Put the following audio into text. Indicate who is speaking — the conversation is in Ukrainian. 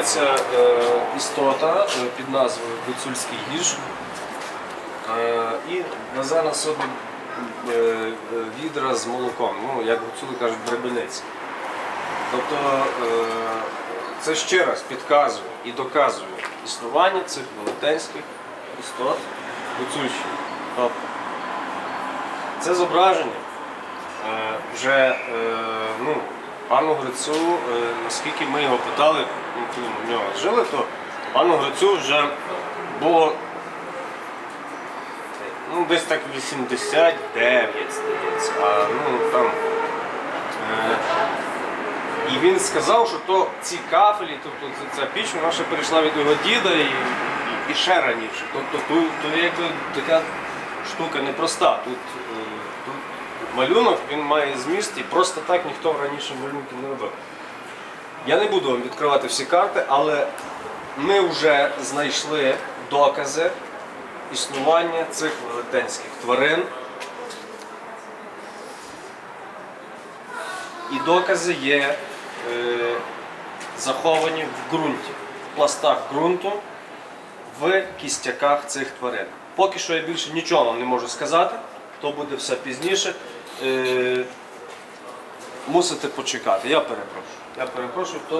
Speaker 1: знаходиться е, істота е, під назвою Гуцульський гіж. Е, і везе на собі е, е, відра з молоком, ну, як гуцули кажуть, бребениці. Тобто е, це ще раз підказує і доказує існування цих велетенських істот гуцульщини. Тобто, це зображення е, вже е, ну, пану Грицю, е, наскільки ми його питали, ну, коли ми в нього жили, то пану Грицю вже було ну, десь так 89, здається. Ну, е, і він сказав, що то ці кафелі, тобто ця- піч, вона ще перейшла від його діда і, і, ще раніше. Тобто тут, тут якби така штука непроста. Тут, е, тут малюнок він має зміст і просто так ніхто раніше малюнків не робив. Я не буду вам відкривати всі карти, але ми вже знайшли докази існування цих велетенських тварин. І докази є е, заховані в ґрунті, в пластах ґрунту, в кістяках цих тварин. Поки що я більше нічого вам не можу сказати, то буде все пізніше. Е, мусите почекати. Я перепрошую. Я перепрошую, то